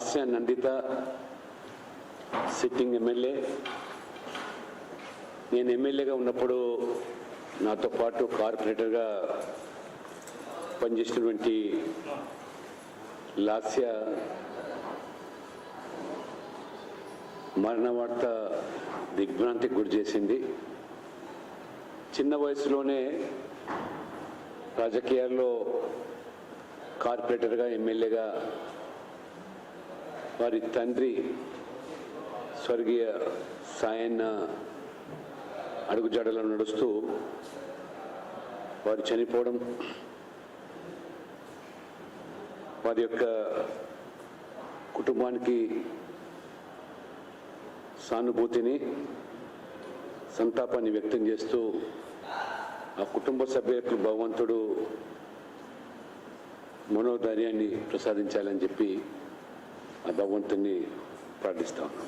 హాస్య Nanditha sitting MLA నేను ఎమ్మెల్యేగా ఉన్నప్పుడు నాతో పాటు కార్పొరేటర్గా పనిచేసినటువంటి లాస్య మరణ వార్త దిగ్భ్రాంతికి గురి చేసింది. చిన్న వయసులోనే రాజకీయాల్లో కార్పొరేటర్గా ఎమ్మెల్యేగా వారి తండ్రి స్వర్గీయ సాయన్న అడుగుజాడలో నడుస్తూ వారు చనిపోవడం వారి యొక్క కుటుంబానికి సానుభూతిని సంతాపాన్ని వ్యక్తం చేస్తూ ఆ కుటుంబ సభ్యులకు భగవంతుడు మనోధైర్యాన్ని ప్రసాదించాలని చెప్పి ಭಗವಂತನೇ ಪ್ರಾರ್ಥಿಸ್ತಾನು